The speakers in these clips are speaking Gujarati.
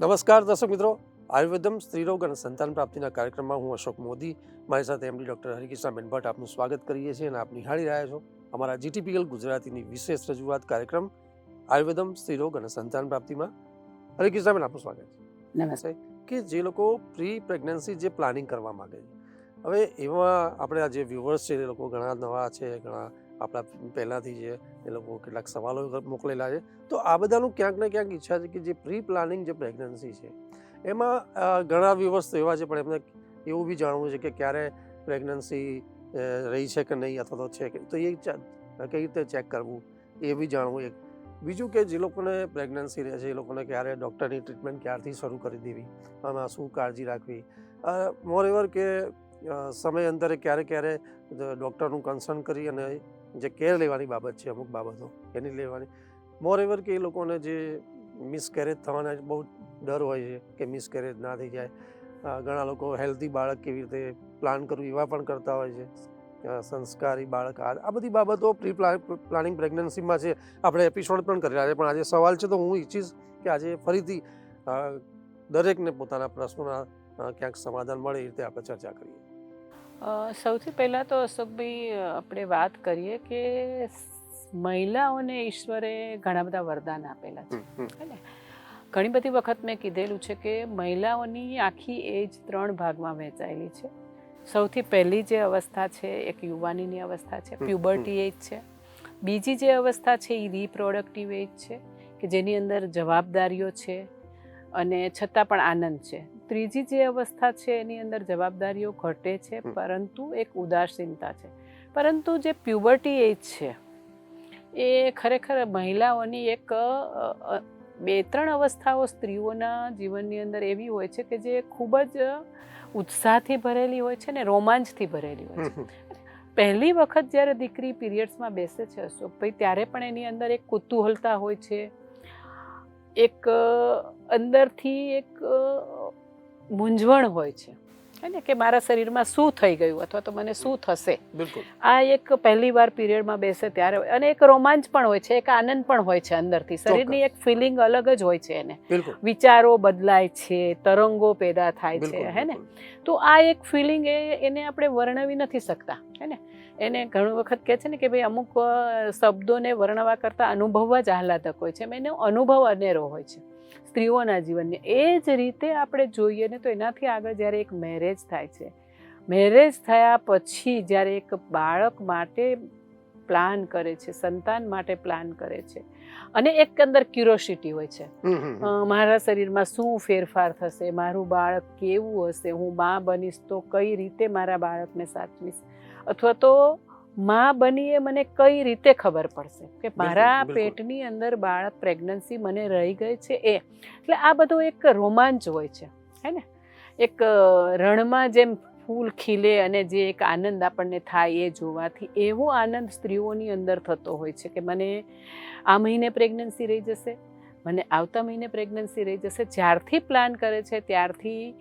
નમસ્કાર દર્શક મિત્રો. આયુર્વેદમ સ્ત્રીરોગ અને સંતાન પ્રાપ્તિના કાર્યક્રમમાં હું અશોક મોદી. મારી સાથે એમડી ડૉક્ટર હરિકૃષ્ણ ભટ્ટ આપનું સ્વાગત કરીએ છીએ અને આપ નિહાળી રહ્યા છો અમારા જીટીપીએલ ગુજરાતીની વિશેષ રજૂઆત કાર્યક્રમ આયુર્વેદમ સ્ત્રીરોગ અને સંતાન પ્રાપ્તિમાં. હરિકૃષ્ણબેન આપનું સ્વાગત છે. નમસ્તે કે જે લોકો પ્રી પ્રેગ્નન્સી જે પ્લાનિંગ કરવા માગે છે. હવે એમાં આપણે આ જે વ્યુઅર્સ છે એ લોકો ઘણા નવા છે ઘણા આપણા પહેલાંથી જે એ લોકો કેટલાક સવાલો મોકલેલા છે. તો આ બધાનું ક્યાંક ને ક્યાંક ઈચ્છા છે કે જે પ્રી પ્લાનિંગ જે પ્રેગ્નન્સી છે, એમાં ઘણા વ્યુઅર્સ તો એવા છે, પણ એમને એવું બી જાણવું છે કે ક્યારે પ્રેગ્નન્સી રહી છે કે નહીં અથવા તો છે કે તો એ કઈ રીતે ચેક કરવું એ બી જાણવું એક. બીજું કે જે લોકોને પ્રેગ્નન્સી રહે છે, એ લોકોને ક્યારે ડૉક્ટરની ટ્રીટમેન્ટ ક્યારથી શરૂ કરી દેવી? આમાં શું કાળજી રાખવી? મોરેવર કે સમય અંતરે ક્યારે ક્યારે ડૉક્ટરનું કન્સર્ન કરી અને જે કેર લેવાની બાબત છે, અમુક બાબતો એની લેવાની. મોરેવર કે એ લોકોને જે મિસકેરેજ થવાના બહુ ડર હોય છે કે મિસકેરેજ ના થઈ જાય. ઘણા લોકો હેલ્ધી બાળક કેવી રીતે પ્લાન કરવું એવા પણ કરતા હોય છે. સંસ્કારી બાળક, આ બધી બાબતો પ્રી પ્લાનિંગ પ્રેગ્નન્સીમાં છે. આપણે એપિસોડ પણ કરી રહ્યા છે. પણ આજે સવાલ છે તો હું ઈચ્છીશ કે આજે ફરીથી દરેકને પોતાના પ્રશ્નોના ક્યાંક સમાધાન મળે એ રીતે આપણે ચર્ચા કરીએ. સૌથી પહેલાં તો અશોકભાઈ આપણે વાત કરીએ કે મહિલાઓને ઈશ્વરે ઘણા બધા વરદાન આપેલા છે. ને? ઘણી બધી વખત મેં કીધેલું છે કે મહિલાઓની આખી એજ ત્રણ ભાગમાં વહેંચાયેલી છે. સૌથી પહેલી જે અવસ્થા છે એક યુવાનીની અવસ્થા છે પ્યુબર્ટી એજ છે. બીજી જે અવસ્થા છે એ રિપ્રોડક્ટિવ એજ છે કે જેની અંદર જવાબદારીઓ છે અને છતાં પણ આનંદ છે. ત્રીજી જે અવસ્થા છે એની અંદર જવાબદારીઓ ઘટે છે પરંતુ એક ઉદાસીનતા છે. પરંતુ જે પ્યુબર્ટી એજ છે એ ખરેખર મહિલાઓની એક બે ત્રણ અવસ્થાઓ સ્ત્રીઓના જીવનની અંદર એવી હોય છે કે જે ખૂબ જ ઉત્સાહથી ભરેલી હોય છે ને રોમાંચથી ભરેલી હોય છે. પહેલી વખત જ્યારે દીકરી પીરિયડ્સમાં બેસે છે અશોક ભાઈ ત્યારે પણ એની અંદર એક કુતૂહલતા હોય છે. એક અંદરથી એક મૂંઝવણ હોય છે. હે કે મારા શરીરમાં શું થઈ ગયું અથવા તો મને શું થશે? બિલકુલ. આ એક પહેલી વાર પીરિયડમાં બેસે ત્યારે અને એક રોમાંચ પણ હોય છે એક આનંદ પણ હોય છે અંદરથી. શરીરની એક ફિલિંગ અલગ જ હોય છે એને. વિચારો બદલાય છે તરંગો પેદા થાય છે હે ને? તો આ એક ફિલિંગ એ એને આપણે વર્ણવી નથી શકતા હે ને? એને ઘણી વખત કહે છે ને કે ભાઈ અમુક શબ્દોને વર્ણવા કરતાં અનુભવવા જ આહલાદક હોય છે. એમ એનો અનુભવ અનેરો હોય છે. સ્ત્રીઓના જીવનને. એ જ રીતે આપણે જોઈએ ને તો એનાથી આગળ જ્યારે એક મેરેજ થાય છે. મેરેજ થયા પછી જ્યારે એક બાળક માટે પ્લાન કરે છે સંતાન માટે પ્લાન કરે છે અને એક અંદર ક્યુરોસિટી હોય છે. મારા શરીરમાં શું ફેરફાર થશે? મારું બાળક કેવું હશે? હું મા બનીશ તો કઈ રીતે મારા બાળકને સાચવીશ? અથવા તો મા બનીએ મને કઈ રીતે ખબર પડશે? કે મારા પેટની અંદર બાળક પ્રેગ્નન્સી મને રહી ગઈ છે એ. એટલે આ બધો એક રોમાંચ હોય છે હે ને? એક રણમાં જેમ ફૂલ ખીલે અને જે એક આનંદ આપણને થાય એ જોવાથી એવો આનંદ સ્ત્રીઓની અંદર થતો હોય છે કે મને આ મહિને પ્રેગ્નન્સી રહી જશે. મને આવતા મહિને પ્રેગ્નન્સી રહી જશે જ્યારથી પ્લાન કરે છે ત્યારથી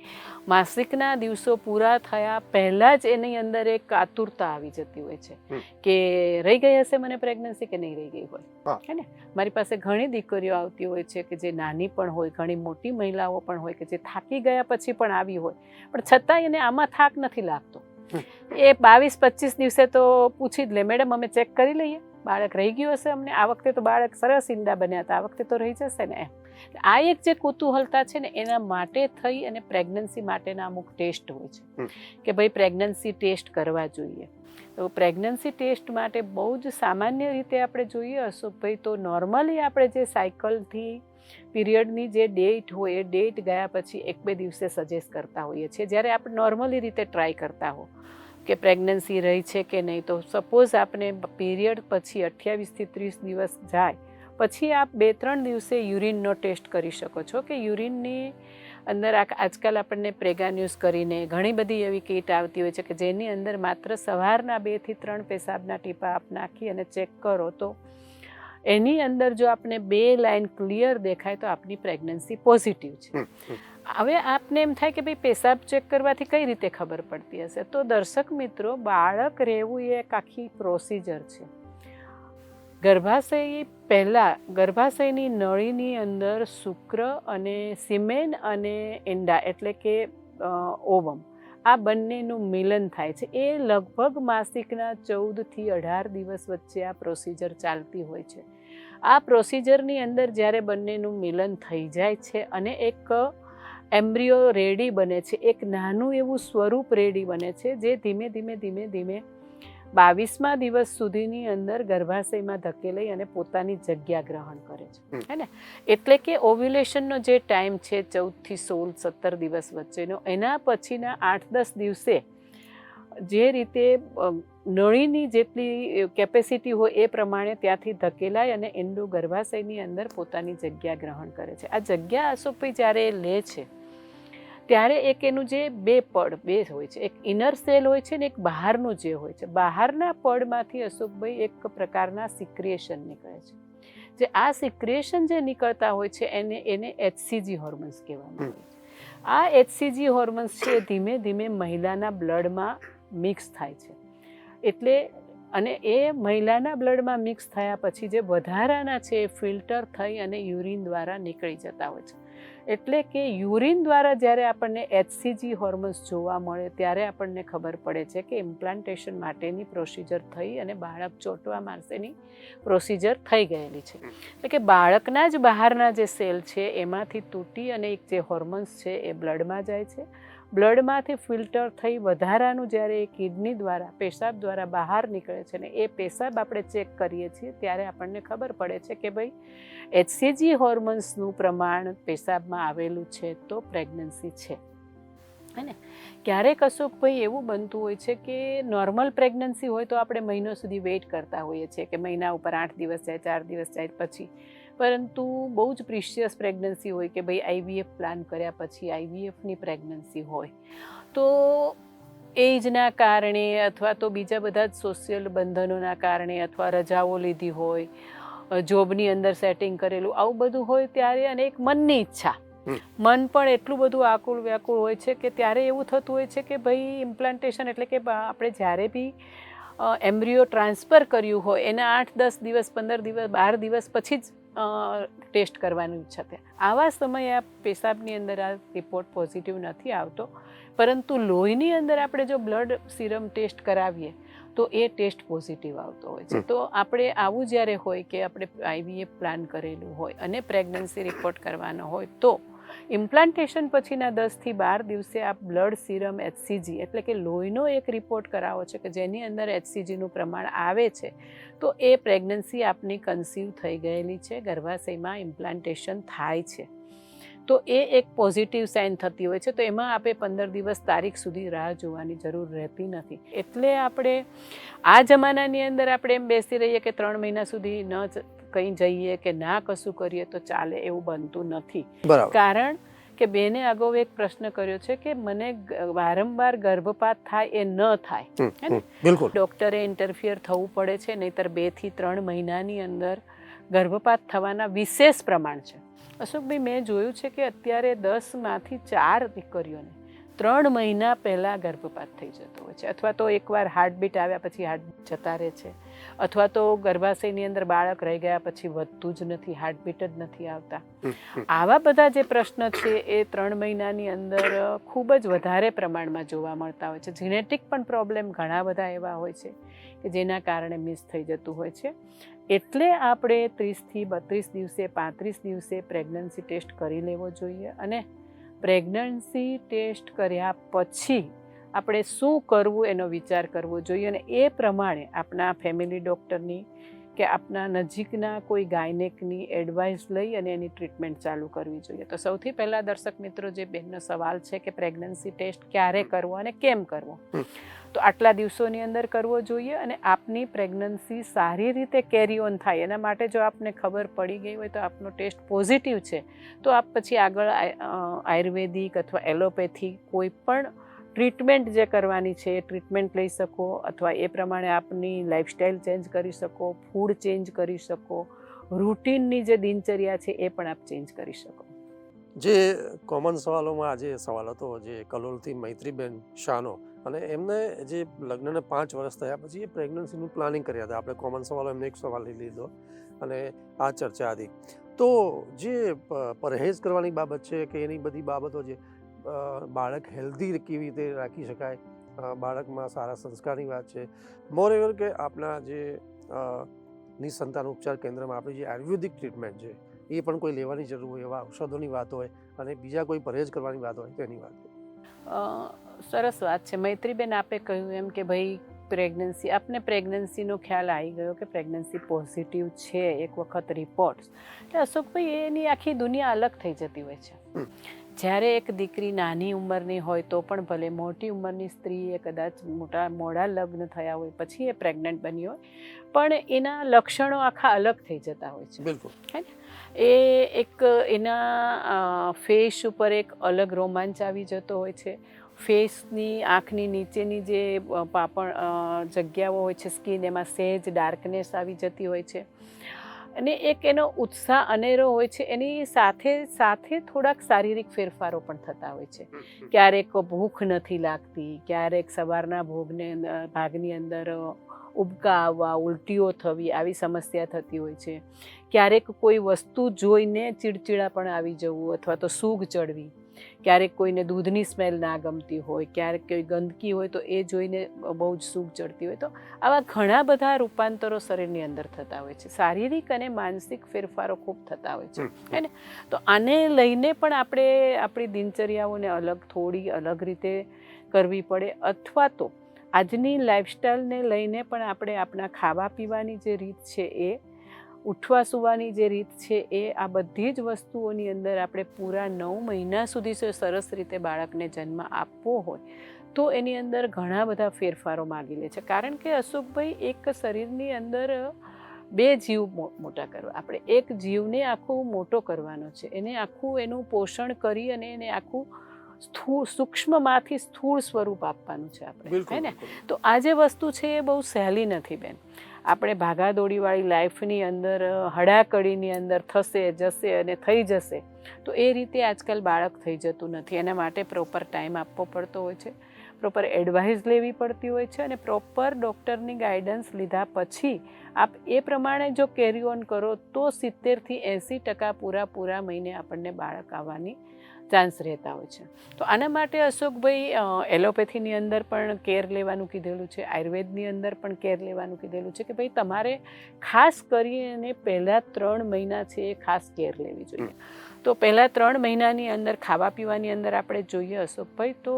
માસિકના દિવસો પૂરા થયા પહેલાં જ એની અંદર એક આતુરતા આવી જતી હોય છે કે રહી ગઈ હશે મને પ્રેગ્નન્સી કે નહીં રહી ગઈ હોય. હા. ને? મારી પાસે ઘણી દીકરીઓ આવતી હોય છે કે જે નાની પણ હોય ઘણી મોટી મહિલાઓ પણ હોય કે જે થાકી ગયા પછી પણ આવી હોય. પણ છતાંય એને આમાં થાક નથી લાગતો. એ બાવીસ પચીસ દિવસે તો પૂછી જ લે મેડમ અમે ચેક કરી લઈએ. બાળક રહી ગયું હશે અમને. આ વખતે તો બાળક સરસ ઈંડા બન્યા હતા. આ વખતે તો રહી જશે ને એમ. આ એક જે કુતૂહલતા છે ને એના માટે થઈ અને પ્રેગ્નન્સી માટેના અમુક ટેસ્ટ હોય છે. કે ભાઈ પ્રેગ્નન્સી ટેસ્ટ કરવા જોઈએ. તો પ્રેગ્નન્સી ટેસ્ટ માટે બહુ જ સામાન્ય રીતે આપણે જોઈએ અશોકભાઈ તો નોર્મલી આપણે જે સાયકલથી પીરિયડની જે ડેટ હોય એ ડેટ ગયા પછી એક બે દિવસે સજેસ્ટ કરતા હોઈએ છીએ. જ્યારે આપણે નોર્મલી રીતે ટ્રાય કરતા હો કે પ્રેગ્નન્સી રહી છે કે નહીં તો સપોઝ આપણે પીરિયડ પછી અઠ્યાવીસથી ત્રીસ દિવસ જાય, પછી આપ બે ત્રણ દિવસે યુરિનનો ટેસ્ટ કરી શકો છો કે યુરિનની અંદર આજકાલ આપણને પ્રેગાન્યુઝ કરીને ઘણી બધી એવી કીટ આવતી હોય છે કે જેની અંદર માત્ર સવારના બેથી ત્રણ પેશાબના ટીપા આપ નાખી અને ચેક કરો તો એની અંદર જો આપને બે લાઇન ક્લિયર દેખાય તો આપની પ્રેગ્નન્સી પોઝિટિવ છે. હવે આપને એમ થાય કે ભાઈ પેશાબ ચેક કરવાથી કઈ રીતે ખબર પડતી હશે? તો દર્શક મિત્રો, બાળક રહેવું એ એક આખી પ્રોસિજર છે. ગર્ભાશય પહેલાં, ગર્ભાશયની નળીની અંદર શુક્ર અને સિમેન અને એંડા એટલે કે ઓવમ, આ બંનેનું મિલન થાય છે. એ લગભગ માસિકના ચૌદથી અઢાર દિવસ વચ્ચે આ પ્રોસિજર ચાલતી હોય છે. આ પ્રોસિજરની અંદર જ્યારે બંનેનું મિલન થઈ જાય છે અને એક એમ્બ્રિયો રેડી બને છે. એક નાનું એવું સ્વરૂપ રેડી બને છે જે ધીમે ધીમે ધીમે ધીમે બાવીસમા દિવસ સુધીની અંદર ગર્ભાશયમાં ધકેલાઈ અને પોતાની જગ્યા ગ્રહણ કરે છે. હે ને? એટલે કે ઓવ્યુલેશનનો જે ટાઈમ છે ચૌદથી સોળ સત્તર દિવસ વચ્ચેનો એના પછીના આઠ દસ દિવસે જે રીતે નળીની જેટલી કેપેસિટી હોય એ પ્રમાણે ત્યાંથી ધકેલાય અને એન્ડો ગર્ભાશયની અંદર પોતાની જગ્યા ગ્રહણ કરે છે. આ જગ્યા અસોપી જ્યારે લે છે ત્યારે એક એનું જે બે પડ, બે હોય છે. એક ઇનર સેલ હોય છે ને એક બહારનું જે હોય છે. બહારના પડમાંથી અશોકભાઈ એક પ્રકારના સિક્રિએશન નીકળે છે. જે આ સિક્રિએશન જે નીકળતા હોય છે એને એને એચસીજી હોર્મોન્સ કહેવામાં આવે છે. આ એચસીજી હોર્મોન્સ છે ધીમે ધીમે મહિલાના બ્લડમાં મિક્સ થાય છે. એટલે, અને એ મહિલાના બ્લડમાં મિક્સ થયા પછી જે વધારાના છે એ ફિલ્ટર થઈ અને યુરિન દ્વારા નીકળી જતા હોય છે. એટલે કે યુરિન દ્વારા જ્યારે આપણને એચસીજી હોર્મોન્સ જોવા મળે ત્યારે આપણને ખબર પડે છે કે ઇમ્પ્લાન્ટેશન માટેની પ્રોસિજર થઈ અને બાળક ચોંટવા માટેની પ્રોસિજર થઈ ગયેલી છે. એટલે કે બાળકના જ બહારના જે સેલ છે એમાંથી તૂટી અને એક જે હોર્મોન્સ છે એ બ્લડમાં જાય છે. બ્લડમાંથી ફિલ્ટર થઈ વધારાનું જ્યારે એ કિડની દ્વારા, પેશાબ દ્વારા બહાર નીકળે છે ને એ પેશાબ આપણે ચેક કરીએ છીએ, ત્યારે આપણને ખબર પડે છે કે ભાઈ એચસીજી હોર્મોન્સનું પ્રમાણ પેશાબમાં આવેલું છે તો પ્રેગ્નન્સી છે. હે ને? ક્યારેક અશોકભાઈ એવું બનતું હોય છે કે નોર્મલ પ્રેગ્નન્સી હોય તો આપણે મહિનો સુધી વેઇટ કરતા હોઈએ છીએ કે મહિના ઉપર આઠ દિવસ જાય, ચાર દિવસ જાય, પછી પરંતુ બહુ જ પ્રિશિયસ પ્રેગ્નન્સી હોય કે ભાઈ આઈવીએફ પ્લાન કર્યા પછી આઈવીએફની પ્રેગ્નન્સી હોય. તો એજના કારણે અથવા તો બીજા બધા જ સોશિયલ બંધનોના કારણે અથવા રજાઓ લીધી હોય જોબની અંદર સેટિંગ કરેલું આવું બધું હોય ત્યારે અને એક મનની ઈચ્છા. મન પણ એટલું બધું આકુળ વ્યાકુળ હોય છે કે ત્યારે એવું થતું હોય છે કે ભાઈ ઇમ્પ્લાન્ટેશન એટલે કે આપણે જ્યારે બી એમ્બ્રિયો ટ્રાન્સફર કર્યું હોય એના આઠ દસ દિવસ પંદર દિવસ બાર દિવસ પછી જ ટેસ્ટ કરવાનું ઈચ્છા થાય. આવા સમયે આ પેશાબની અંદર આ રિપોર્ટ પોઝિટિવ નથી આવતો. પરંતુ લોહીની અંદર આપણે જો બ્લડ સિરમ ટેસ્ટ કરાવીએ તો એ ટેસ્ટ પોઝિટિવ આવતો હોય છે. તો આપણે આવું જ્યારે હોય કે આપણે આઈવીએફ પ્લાન કરેલું હોય અને પ્રેગ્નન્સી રિપોર્ટ કરવાનો હોય તો ઇમ્પ્લાન્ટેશન પછીના દસથી બાર દિવસે આ બ્લડ સિરમ એચસીજી એટલે કે લોહીનો એક રિપોર્ટ કરાવો છે કે જેની અંદર એચસીજીનું પ્રમાણ આવે છે તો એ પ્રેગ્નન્સી આપની કન્સીવ થઈ ગયેલી છે ગર્ભાશયમાં ઇમ્પ્લાન્ટેશન થાય છે. તો એ એક પોઝિટિવ સાઇન થતી હોય છે તો એમાં આપણે પંદર દિવસ તારીખ સુધી રાહ જોવાની જરૂર રહેતી નથી. એટલે આપણે આ જમાનાની અંદર આપણે એમ બેસી રહીએ કે ત્રણ મહિના સુધી ન કંઈ જઈએ કે ના કશું કરીએ તો ચાલે એવું બનતું નથી. કારણ કે બેને અગાઉ એક પ્રશ્ન કર્યો છે કે મને વારંવાર ગર્ભપાત થાય એ ન થાય. બિલકુલ. ડૉક્ટરે ઇન્ટરફિયર થવું પડે છે નહીતર બેથી ત્રણ મહિનાની અંદર ગર્ભપાત થવાના વિશેષ પ્રમાણ છે. અશોકભાઈ મેં જોયું છે કે અત્યારે દસમાંથી ચાર દીકરીઓને ત્રણ મહિના પહેલાં ગર્ભપાત થઈ જતો હોય છે. અથવા તો એકવાર હાર્ટબીટ આવ્યા પછી હાર્ટ જતા રહે છે. અથવા તો ગર્ભાશયની અંદર બાળક રહી ગયા પછી વધતું જ નથી હાર્ટબીટ જ નથી આવતા. આવા બધા જે પ્રશ્ન છે એ ત્રણ મહિનાની અંદર ખૂબ જ વધારે પ્રમાણમાં જોવા મળતા હોય છે. જીનેટિક પણ પ્રોબ્લેમ ઘણા બધા એવા હોય છે કે જેના કારણે મિસ થઈ જતું હોય છે. એટલે આપણે ત્રીસથી બત્રીસ દિવસે પાંત્રીસ દિવસે પ્રેગ્નન્સી ટેસ્ટ કરી લેવો જોઈએ અને પ્રેગ્નન્સી ટેસ્ટ કર્યા પછી આપણે શું કરવું એનો વિચાર કરવો જોઈએ અને એ પ્રમાણે આપણા ફેમિલી ડૉક્ટરની કે આપના નજીકના કોઈ ગાયનેકની એડવાઇસ લઈ અને એની ટ્રીટમેન્ટ ચાલુ કરવી જોઈએ તો સૌથી પહેલાં દર્શક મિત્રો, જે બહેનનો સવાલ છે કે પ્રેગ્નન્સી ટેસ્ટ ક્યારે કરવો અને કેમ કરવો. તો આટલા દિવસોની અંદર કરવો જોઈએ અને આપની પ્રેગ્નન્સી સારી રીતે કેરી ઓન થાય. એના માટે જો આપને ખબર પડી ગઈ હોય તો આપનો ટેસ્ટ પોઝિટિવ છે, તો આપ પછી આગળ આય- આયુર્વેદિક અથવા એલોપેથી કોઈ પણ ટ્રીટમેન્ટ જે કરવાની છે એ ટ્રીટમેન્ટ લઈ શકો અથવા એ પ્રમાણે આપની લાઈફસ્ટાઈલ ચેન્જ કરી શકો ફૂડ ચેન્જ કરી શકો રૂટીનની જે દિનચર્યા છે એ પણ આપ ચેન્જ કરી શકો. જે કોમન સવાલોમાં આજે સવાલ હતો, જે કલોલથી મૈત્રીબેન શાનો અને એમને જે લગ્નને પાંચ વર્ષ થયા પછી એ પ્રેગ્નન્સીનું પ્લાનિંગ કર્યા હતા. આપણે કોમન સવાલો એમને એક સવાલ લઈ લીધો અને આ ચર્ચા હતી. તો જે પરહેજ કરવાની બાબત છે કે એની બધી બાબતો જે બાળક હેલ્ધી કેવી રીતે રાખી શકાય? બાળકમાં સારા સંસ્કારની વાત છે. મોર એવર કે આપણા જે નિસંતાન ઉપચાર કેન્દ્રમાં આપણી જે આયુર્વેદિક ટ્રીટમેન્ટ છે એ પણ કોઈ લેવાની જરૂર હોય એવા ઔષધોની વાત હોય અને બીજા કોઈ પરહેજ કરવાની વાત હોય તેની વાત અ, સરસ વાત છે. મૈત્રીબેન આપે કહ્યું એમ કે ભાઈ પ્રેગ્નન્સી આપને પ્રેગ્નન્સીનો ખ્યાલ આવી ગયો કે પ્રેગ્નન્સી પોઝિટિવ છે એક વખત રિપોર્ટ્સ એટલે અશોકભાઈ, એની આખી દુનિયા અલગ થઈ જતી હોય છે. જ્યારે એક દીકરી નાની ઉંમરની હોય તો પણ ભલે મોટી ઉંમરની સ્ત્રીએ કદાચ મોટા મોડા લગ્ન થયા હોય પછી એ પ્રેગ્નન્ટ બની હોય પણ એના લક્ષણો આખા અલગ થઈ જતા હોય છે. બિલકુલ. એ એક એના ફેસ ઉપર એક અલગ રોમાંચ આવી જતો હોય છે. ફેસની આંખની નીચેની જે પાપણ જગ્યાઓ હોય છે સ્કિન એમાં સહેજ ડાર્કનેસ આવી જતી હોય છે. અને એક એનો ઉત્સાહ અનેરો હોય છે એની સાથે સાથે થોડાક શારીરિક ફેરફારો પણ થતા હોય છે. ક્યારેક ભૂખ નથી લાગતી ક્યારેક સવારના ભોગને ભાગની અંદર ઉબકા આવવા ઉલટીઓ થવી આવી સમસ્યા થતી હોય છે. ક્યારેક કોઈ વસ્તુ જોઈને ચીડચીડા પણ આવી જવું અથવા તો સૂગ ચડવી ક્યારેક કોઈને દૂધની સ્મેલ ના ગમતી હોય ક્યારેક કોઈ ગંદકી હોય તો એ જોઈને બહુ જ સૂગ ચડતી હોય. તો આવા ઘણા બધા રૂપાંતરો શરીરની અંદર થતા હોય છે. શારીરિક અને માનસિક ફેરફારો ખૂબ થતા હોય છે. હે ને? તો આને લઈને પણ આપણે આપણી દિનચર્યાઓને અલગ થોડી અલગ રીતે કરવી પડે અથવા તો આજની લાઈફસ્ટાઈલને લઈને પણ આપણે આપણા ખાવા પીવાની જે રીત છે એ ઉઠવા સુવાની જે રીત છે એ આ બધી જ વસ્તુઓની અંદર આપણે પૂરા નવ મહિના સુધી સરસ રીતે બાળકને જન્મ આપવો હોય તો એની અંદર ઘણા બધા ફેરફારો માગી લે છે. કારણ કે અશોકભાઈ એક શરીરની અંદર બે જીવ મોટા કરવા. આપણે એક જીવને આખું મોટો કરવાનો છે. એને આખું એનું પોષણ કરી અને એને આખું સ્થૂળ સૂક્ષ્મમાંથી સ્થૂળ સ્વરૂપ આપવાનું છે આપણે હે ને? તો આ જે વસ્તુ છે એ બહુ સહેલી નથી બેન. આપણે ભાગાદોડીવાળી લાઈફની અંદર હડાકડીની અંદર થશે, જશે અને થઈ જશે, તો એ રીતે આજકાલ બાળક થઈ જતું નથી. એના માટે પ્રોપર ટાઈમ આપવો પડતો હોય છે. પ્રોપર એડવાઇસ લેવી પડતી હોય છે અને પ્રોપર ડૉક્ટરની ગાઈડન્સ લીધા પછી આપ એ પ્રમાણે જો કેરી ઓન કરો તો સિત્તેરથી એંસી ટકા પૂરા પૂરા મહિને આપણને બાળક આવવાની ચાન્સ રહેતા હોય છે. તો આના માટે અશોકભાઈ એલોપેથીની અંદર પણ કેર લેવાનું કીધેલું છે આયુર્વેદની અંદર પણ કેર લેવાનું કીધેલું છે કે ભાઈ તમારે ખાસ કરીને પહેલાં ત્રણ મહિના છે એ ખાસ કેર લેવી જોઈએ. તો પહેલાં ત્રણ મહિનાની અંદર ખાવા પીવાની અંદર આપણે જોઈએ અશોકભાઈ તો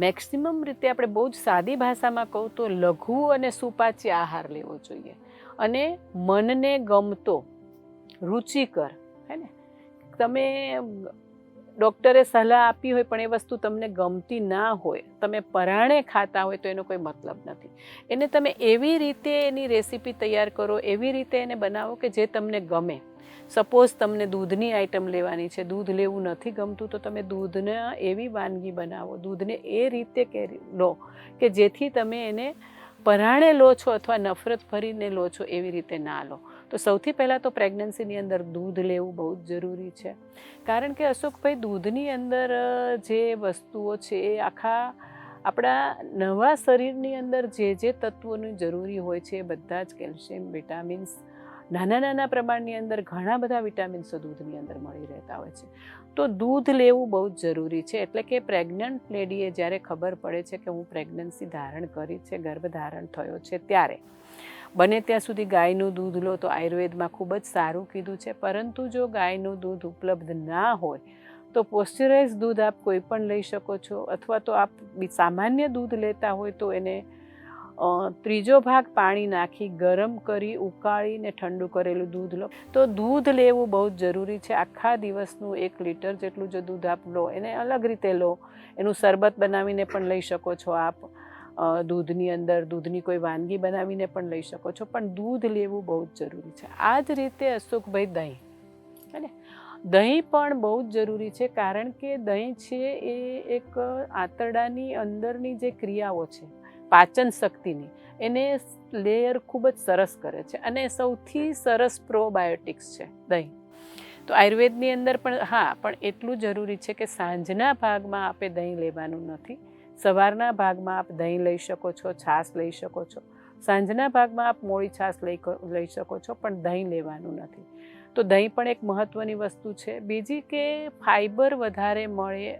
મેક્સિમમ રીતે આપણે બહુ જ સાદી ભાષામાં કહું તો લઘુ અને સુપાચ્ય આહાર લેવો જોઈએ. અને મનને ગમતો, રુચિકર, હે ને? તમે ડૉક્ટરે સલાહ આપી હોય પણ એ વસ્તુ તમને ગમતી ના હોય, તમે પરાણે ખાતા હોય તો એનો કોઈ મતલબ નથી. એને તમે એવી રીતે એની રેસીપી તૈયાર કરો, એવી રીતે એને બનાવો કે જે તમને ગમે. સપોઝ તમને દૂધની આઈટમ લેવાની છે, દૂધ લેવું નથી ગમતું તો તમે દૂધને એવી વાનગી બનાવો, દૂધને એ રીતે કે લો કે જેથી તમે એને પરાણે લો છો અથવા નફરત ભરીને લો છો એવી રીતે ના લો. તો સૌથી પહેલાં તો પ્રેગ્નન્સીની અંદર દૂધ લેવું બહુ જ જરૂરી છે. કારણ કે અશોકભાઈ, દૂધની અંદર જે વસ્તુઓ છે એ આખા આપણા નવા શરીરની અંદર જે જે તત્વોની જરૂરી હોય છે બધા જ કેલ્શિયમ, વિટામિન્સ, નાના નાના પ્રમાણની અંદર ઘણા બધા વિટામિન્સો દૂધની અંદર મળી રહેતા હોય છે. તો દૂધ લેવું બહુ જ જરૂરી છે. એટલે કે પ્રેગ્નન્ટ લેડીએ જ્યારે ખબર પડે છે કે હું પ્રેગ્નન્સી ધારણ કરી છે, ગર્ભ ધારણ થયો છે ત્યારે બને ત્યાં સુધી ગાયનું દૂધ લો તો આયુર્વેદમાં ખૂબ જ સારું કીધું છે. પરંતુ જો ગાયનું દૂધ ઉપલબ્ધ ના હોય, તો પોસ્ચરાઇઝ દૂધ આપ કોઈ પણ લઈ શકો છો. અથવા તો આપ સામાન્ય દૂધ લેતા હોય તો એને ત્રીજો ભાગ પાણી નાખી ગરમ કરી ઉકાળીને ઠંડુ કરેલું દૂધ લો. તો દૂધ લેવું બહુ જ જરૂરી છે. આખા દિવસનું એક લીટર જેટલું જો દૂધ આપ લો. એને અલગ રીતે લો. એનું શરબત બનાવીને પણ લઈ શકો છો આપ. દૂધની અંદર દૂધની કોઈ વાનગી બનાવીને પણ લઈ શકો છો. પણ દૂધ લેવું બહુ જ જરૂરી છે. આ જ રીતે અશોકભાઈ દહીં. હે દહીં પણ બહુ જ જરૂરી છે, કારણ કે દહીં છે એ એક આંતરડાની અંદરની જે ક્રિયાઓ છે, પાચન શક્તિની, એને લેયર ખૂબ જ સરસ કરે છે અને સૌથી સરસ પ્રોબાયોટિક્સ છે દહીં. તો આયુર્વેદની અંદર પણ હા, પણ એટલું જરૂરી છે કે સાંજના ભાગમાં આપે દહીં લેવાનું નથી. સવારના ભાગમાં આપ દહીં લઈ શકો છો, છાશ લઈ શકો છો. સાંજના ભાગમાં આપ મોળી છાશ લઈ લઈ શકો છો, પણ દહીં લેવાનું નથી. તો દહીં પણ એક મહત્ત્વની વસ્તુ છે. બીજી કે ફાઈબર વધારે મળે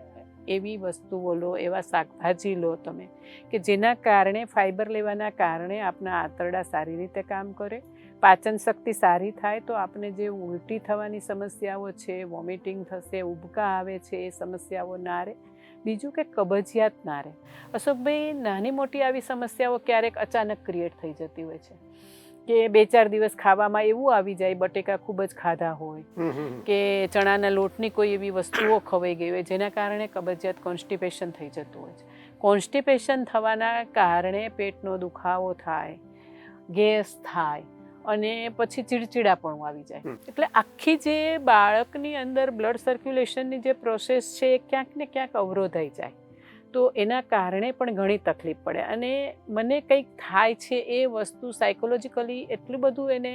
એવી વસ્તુઓ લો, એવા શાકભાજી લો તમે, કે જેના કારણે, ફાઈબર લેવાના કારણે આપના આંતરડા સારી રીતે કામ કરે. પાચન શક્તિ સારી થાય તો આપણે જે ઉલટી થવાની સમસ્યાઓ છે, વોમિટિંગ થશે, ઉબકા આવે છે, એ સમસ્યાઓ ના રહે. બીજું કે કબજિયાત ના રહે. અશોકભાઈ નાની મોટી આવી સમસ્યાઓ ક્યારેક અચાનક ક્રિએટ થઈ જતી હોય છે. કે બે ચાર દિવસ ખાવામાં એવું આવી જાય બટેકા ખૂબ જ ખાધા હોય. કે ચણાના લોટની કોઈ એવી વસ્તુઓ ખવાઈ ગઈ હોય જેના કારણે કબજિયાત કોન્સ્ટિપેશન થઈ જતું હોય છે. કોન્સ્ટિપેશન થવાના કારણે પેટનો દુખાવો થાય ગેસ થાય અને પછી ચીડચીડાપણું આવી જાય. એટલે આખી જે બાળકની અંદર બ્લડ સર્ક્યુલેશનની જે પ્રોસેસ છે એ ક્યાંક ને ક્યાંક અવરોધાઈ જાય. તો એના કારણે પણ ઘણી તકલીફ પડે. અને મને કંઈક થાય છે એ વસ્તુ સાયકોલોજીકલી એટલું બધું એને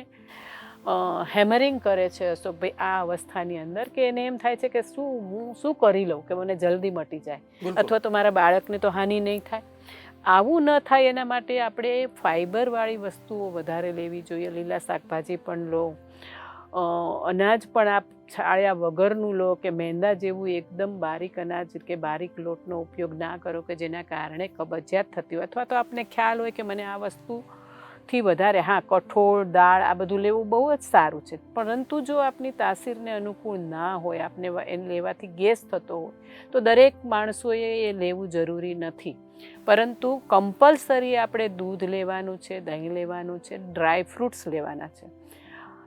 હેમરિંગ કરે છે અશોકભાઈ આ અવસ્થાની અંદર કે એને એમ થાય છે કે શું હું શું કરી લઉં કે મને જલ્દી મટી જાય. અથવા તો મારા બાળકને તો હાનિ નહીં થાય. આવું ન થાય એના માટે આપણે ફાઈબરવાળી વસ્તુઓ વધારે લેવી જોઈએ. લીલા શાકભાજી પણ લો. અનાજ પણ આપ છાળ્યા વગરનું લો કે મેંદા જેવું એકદમ બારીક અનાજ કે બારીક લોટનો ઉપયોગ ના કરો કે જેના કારણે કબજિયાત થતી હોય. અથવા તો આપને ખ્યાલ હોય કે મને આ વસ્તુથી વધારે, હા, કઠોળ, દાળ આ બધું લેવું બહુ જ સારું છે. પરંતુ જો આપની તાસીરને અનુકૂળ ના હોય, આપને એને લેવાથી ગેસ થતો હોય, તો દરેક માણસોએ એ લેવું જરૂરી નથી. પરંતુ કમ્પલસરી આપણે દૂધ લેવાનું છે, દહીં લેવાનું છે ડ્રાય ફ્રૂટ્સ લેવાના છે.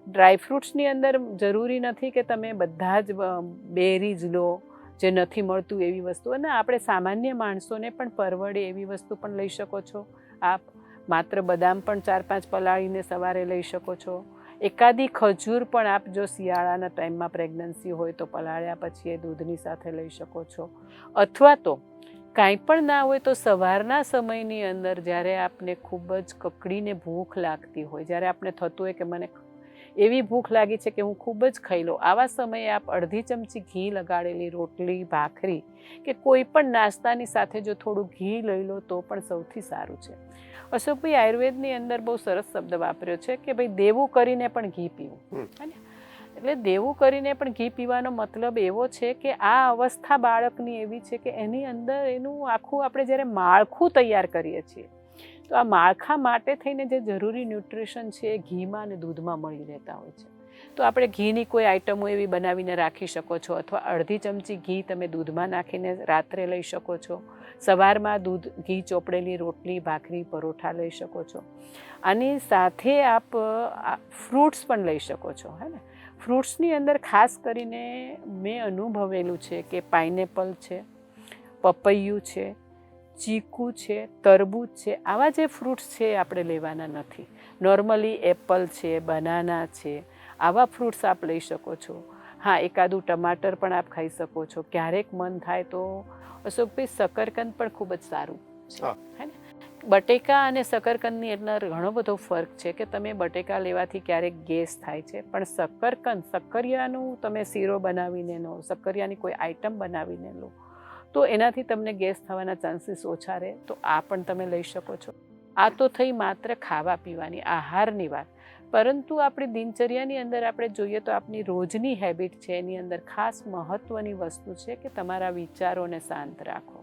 ડ્રાય ફ્રૂટ્સની અંદર જરૂરી નથી કે તમે બધા જ બેરીઝ લો જે નથી મળતું એવી વસ્તુ. અને આપણે સામાન્ય માણસોને પણ પરવડે એવી વસ્તુ પણ લઈ શકો છો. આપ માત્ર બદામ પણ ચાર પાંચ પલાળીને સવારે લઈ શકો છો. એકાદી ખજૂર પણ આપ જો શિયાળાના ટાઈમમાં પ્રેગ્નન્સી હોય તો પલાળ્યા પછી એ દૂધની સાથે લઈ શકો છો. અથવા તો કાંઈ પણ ના હોય તો સવારના સમયની અંદર જ્યારે આપને ખૂબ જ કકડીને ભૂખ લાગતી હોય જ્યારે આપને થતું હોય કે મને એવી ભૂખ લાગી છે કે હું ખૂબ જ ખાઈ લઉં આવા સમયે આપ અડધી ચમચી ઘી લગાડેલી રોટલી ભાખરી કે કોઈ પણ નાસ્તાની સાથે જો થોડું ઘી લઈ લો તો પણ સૌથી સારું છે અશોકભાઈ આયુર્વેદની અંદર બહુ સરસ શબ્દ વાપર્યો છે કે ભાઈ દેવું કરીને પણ ઘી પીવું. હે ને? એટલે દેવું કરીને પણ ઘી પીવાનો મતલબ એવો છે કે આ અવસ્થા બાળકની એવી છે કે એની અંદર એનું આખું આપણે જ્યારે માળખું તૈયાર કરીએ છીએ, તો આ માળખા માટે થઈને જે જરૂરી ન્યુટ્રિશન છે એ ઘીમાં અને દૂધમાં મળી રહેતા હોય છે. તો આપણે ઘીની કોઈ આઈટમો એવી બનાવીને રાખી શકો છો અથવા અડધી ચમચી ઘી તમે દૂધમાં નાખીને રાત્રે લઈ શકો છો, સવારમાં દૂધ, ઘી ચોપડેલી રોટલી, ભાખરી, પરોઠા લઈ શકો છો. આની સાથે આપ ફ્રૂટ્સ પણ લઈ શકો છો, હે ને? ફ્રૂટ્સની અંદર ખાસ કરીને મેં અનુભવેલું છે કે પાઇનેપલ છે પપૈયું છે ચીકુ છે તરબૂચ છે આવા જે ફ્રૂટ્સ છે એ આપણે લેવાના નથી. નોર્મલી એપલ છે બનાના છે આવા ફ્રૂટ્સ આપ લઈ શકો છો. હા એકાદું ટમાટર પણ આપ ખાઈ શકો છો. ક્યારેક મન થાય તો અશોકભાઈ શકરકંદ પણ ખૂબ જ સારું છે. હા. હે ને? બટેકા અને શકરકંદની અંદર ઘણો બધો ફરક છે કે તમે બટેકા લેવાથી ક્યારેક ગેસ થાય છે. પણ શકરકંદ શક્કરિયાનું તમે શીરો બનાવીને લો, શક્કરિયાની કોઈ આઈટમ બનાવીને લો, તો એનાથી તમને ગેસ થવાના ચાન્સીસ ઓછા રહે. તો આ પણ તમે લઈ શકો છો. આ તો થઈ માત્ર ખાવા પીવાની, આહારની વાત. પરંતુ આપણી દિનચર્યાની અંદર આપણે જોઈએ તો આપણી રોજની હેબિટ છે, એની અંદર ખાસ મહત્ત્વની વસ્તુ છે કે તમારા વિચારોને શાંત રાખો.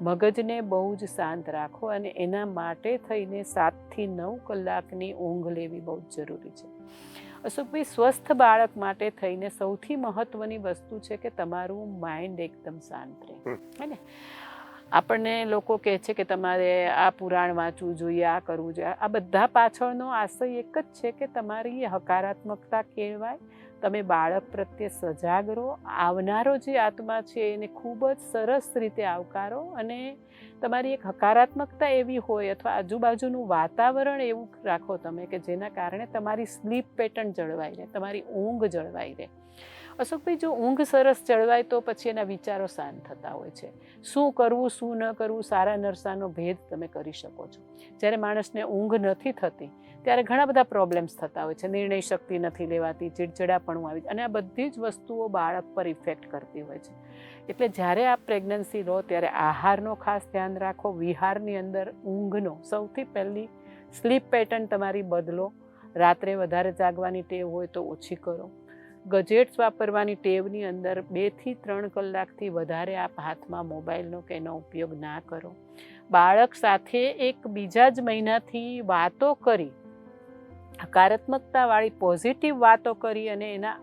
મગજને બહુ જ શાંત રાખો અને એના માટે થઈને સાતથી નવ કલાકની ઊંઘ લેવી બહુ જ જરૂરી છે. અશોકભાઈ સ્વસ્થ બાળક માટે થઈને સૌથી મહત્ત્વની વસ્તુ છે કે તમારું માઇન્ડ એકદમ શાંત રહે. હે ને? આપણને લોકો કહે છે કે તમારે આ પુરાણ વાંચવું જોઈએ આ કરવું જોઈએ. આ બધા પાછળનો આશય એક જ છે કે તમારી હકારાત્મકતા કેળવાય તમે બાળક પ્રત્યે સજાગ રહો. આવનારો જે આત્મા છે એને ખૂબ જ સરસ રીતે આવકારો અને તમારી એક હકારાત્મકતા એવી હોય અથવા આજુબાજુનું વાતાવરણ એવું રાખો તમે કે જેના કારણે તમારી સ્લીપ પેટર્ન જળવાઈ રહે, તમારી ઊંઘ જળવાઈ રહે. અશોકભાઈ, જો ઊંઘ સરસ જળવાય તો પછી એના વિચારો શાંત થતા હોય છે. શું કરવું, શું ન કરવું, સારા નરસાનો ભેદ તમે કરી શકો છો. જ્યારે માણસને ઊંઘ નથી થતી ત્યારે ઘણા બધા પ્રોબ્લેમ્સ થતા હોય છે. નિર્ણય શક્તિ નથી લેવાતી, ચીડચીડાપણું આવી અને આ બધી જ વસ્તુઓ બાળક પર ઇફેક્ટ કરતી હોય છે. એટલે જ્યારે આપ પ્રેગ્નન્સી લો, ત્યારે આહારનો ખાસ ધ્યાન રાખો. વિહારની અંદર ઊંઘનો સૌથી પહેલી સ્લીપ પેટર્ન તમારી બદલો. રાત્રે વધારે જાગવાની ટેવ હોય તો ઓછી કરો. ગજેટ્સ વાપરવાની ટેવની અંદર બેથી ત્રણ કલાકથી વધારે આપ હાથમાં મોબાઈલનો કે એનો ઉપયોગ ના કરો. બાળક સાથે એક બીજા જ મહિનાથી વાતો કરી હકારાત્મકતાવાળી પોઝિટિવ વાતો કરી અને એના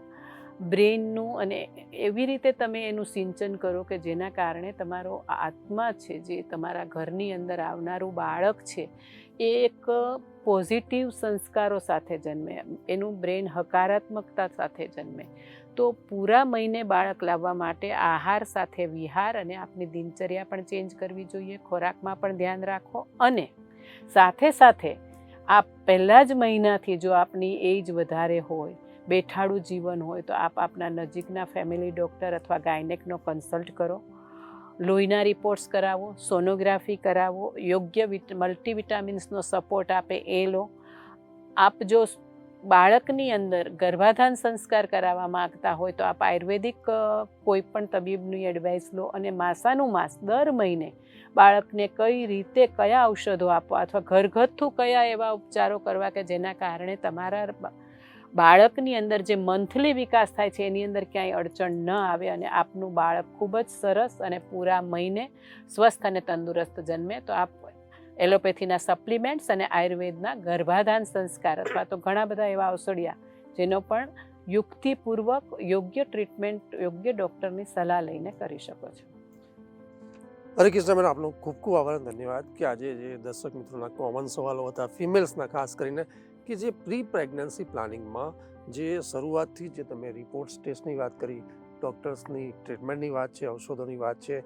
બ્રેઇનનું અને એવી રીતે તમે એનું સિંચન કરો કે જેના કારણે તમારો આત્મા છે, જે તમારા ઘરની અંદર આવનારું બાળક છે, એ એક પોઝિટિવ સંસ્કારો સાથે જન્મે, એનું બ્રેન હકારાત્મકતા સાથે જન્મે. તો પૂરા મહિને બાળક લાવવા માટે આહાર સાથે વિહાર અને આપની દિનચર્યા પણ ચેન્જ કરવી જોઈએ, ખોરાકમાં પણ ધ્યાન રાખો અને સાથે સાથે આપ પહેલા જ મહિનાથી જો આપની એજ વધારે હોય, બેઠાડું જીવન હોય, તો આપ આપના નજીકના ફેમિલી ડૉક્ટર અથવા ગાયનેકનો કન્સલ્ટ કરો. લોહીના રિપોર્ટ્સ કરાવો, સોનોગ્રાફી કરાવો, યોગ્ય વિટ, મલ્ટીવિટામિન્સનો સપોર્ટ આપે એ લો. આપ જો બાળકની અંદર ગર્ભાધાન સંસ્કાર કરાવવા માગતા હોય, તો આપ આયુર્વેદિક કોઈ પણ તબીબની એડવાઇસ લો અને માસાનું માસ દર મહિને બાળકને કઈ રીતે કયા ઔષધો આપવા અથવા ઘરગથ્થુ કયા એવા ઉપચારો કરવા કે જેના કારણે તમારા બાળકની અંદર જે મંથલી વિકાસ થાય છે એની અંદર ક્યાંય અડચણ ન આવે અને આપનું બાળક ખૂબ જ સરસ અને પૂરા મહિને સ્વસ્થ અને તંદુરસ્ત જન્મે, તો આપ એલોપેથીના સપ્લિમેન્ટ્સ અને આયુર્વેદના ગર્ભાધાન સંસ્કાર અથવા તો ઘણા બધા એવા ઔષધિયા જેનો પણ યુક્તિપૂર્વક યોગ્ય ટ્રીટમેન્ટ, યોગ્ય ડૉક્ટરની સલાહ લઈને કરી શકો છો. હરે કૃષ્ણ આપનો ખૂબ ખૂબ આભાર ધન્યવાદ કે આજે જે દર્શક મિત્રોના કોમન સવાલો હતા ફિમેલ્સના ખાસ કરીને, કે જે પ્રી પ્રેગ્નન્સી પ્લાનિંગમાં જે શરૂઆતથી જે તમે રિપોર્ટ્સ ટેસ્ટની વાત કરી ડૉક્ટર્સની ટ્રીટમેન્ટની વાત છે, ઔષધોની વાત છે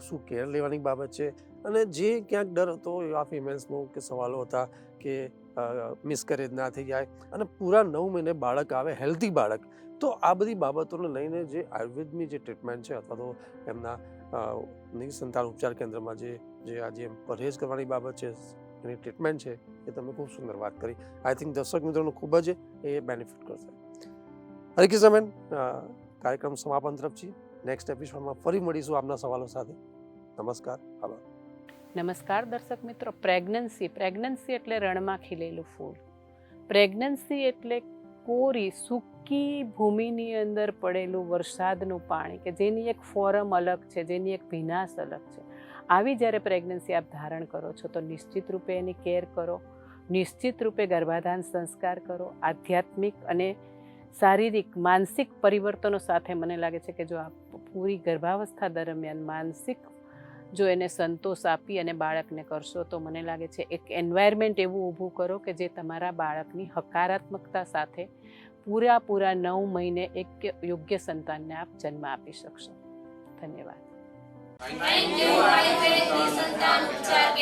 શું કેર લેવાની બાબત છે, અને જે ક્યાંક ડર હતો એવા ફિમેલ્સનો કે સવાલો હતા કે મિસકરેજ ના થઈ જાય અને પૂરા નવ મહિને બાળક આવે હેલ્ધી બાળક, તો આ બધી બાબતોને લઈને જે આયુર્વેદની જે ટ્રીટમેન્ટ છે અથવા તો એમના નિસંતાન ઉપચાર કેન્દ્રમાં જે જે આજે પરહેજ કરવાની બાબત છે, એની ટ્રીટમેન્ટ છે, એ તમે ખૂબ સુંદર વાત કરી. આઈ થિંક દર્શક મિત્રોનો ખૂબ જ એ બેનિફિટ કરશે. હરિકિષ્ણબેન કાર્યક્રમ સમાપન તરફ છીએ. નેક્સ્ટ એપિસોડમાં ફરી મળીશું આપના સવાલો સાથે. નમસ્કાર. આભાર. નમસ્કાર દર્શક મિત્રો. પ્રેગ્નન્સી પ્રેગ્નન્સી એટલે રણમાં ખીલેલું ફૂલ. પ્રેગ્નન્સી એટલે કોરી સૂકી ભૂમિની અંદર પડેલું વરસાદનું પાણી કે જેની એક ફોરમ અલગ છે, જેની એક ભીનાશ અલગ છે. આવી જ્યારે પ્રેગ્નન્સી આપ ધારણ કરો છો, તો નિશ્ચિત રૂપે એની કેર કરો, નિશ્ચિત રૂપે ગર્ભાધાન સંસ્કાર કરો. આધ્યાત્મિક અને શારીરિક, માનસિક પરિવર્તનો સાથે મને લાગે છે કે જો આપ પૂરી ગર્ભાવસ્થા દરમિયાન માનસિક જો એને સંતોષ આપી અને બાળકને કરશો, તો મને લાગે છે એક એન્વાયરમેન્ટ એવું ઊભું કરો કે જે તમારા બાળકની હકારાત્મકતા સાથે પૂરા પૂરા નવ મહિને એક યોગ્ય સંતાનને આપ જન્મ આપી શકશો. ધન્યવાદ. થેન્ક યુ નિસંતાન ઉપચાર